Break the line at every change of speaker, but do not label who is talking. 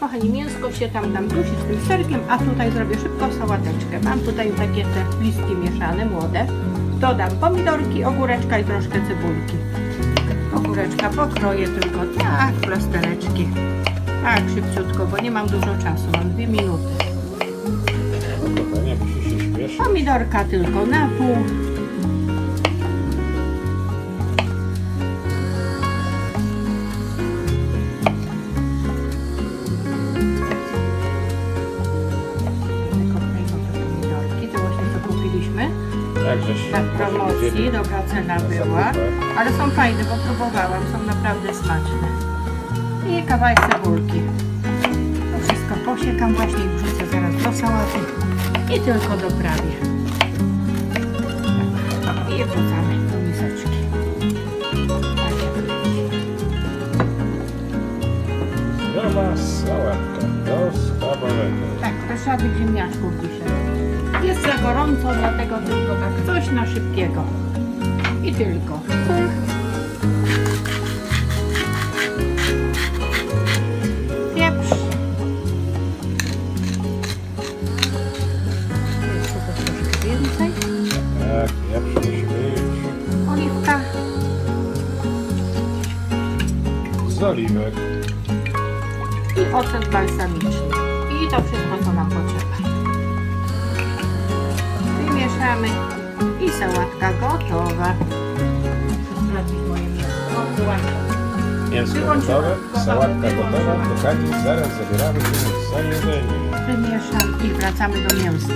Kochani, mięsko się tam nam dusi z tym serkiem, a tutaj zrobię szybko sałateczkę. Mam tutaj takie te listki mieszane, młode. Dodam pomidorki, ogóreczka i troszkę cebulki. Ogóreczka pokroję tylko tak, plastereczki. Tak, szybciutko, bo nie mam dużo czasu, mam dwie minuty. Pomidorka tylko na pół. Na promocji, dobra cena była. Ale są fajne, bo próbowałam, są naprawdę smaczne. I kawałek cebulki. To wszystko posiekam właśnie i wrzucę zaraz do sałaty. I tylko doprawię. Tak. I wrzucamy do miseczki. Tak.
Zdrowa sałatka do schabowego.
Tak, bez żadnych ziemniaczków dzisiaj. Jest za gorąco, dlatego tylko tak coś na szybkiego. I tylko. Pieprz. Jest tutaj troszkę więcej.
Tak, ja musi być.
Oliwka.
Z oliwek.
i ocet balsamiczny. I to wszystko, co nam potrzeba. I sałatka gotowa. Mięso.
Gotowe, sałatka gotowa. Kochani, zaraz zabieramy się za jedzenie.
Wymieszam i wracamy do mięska.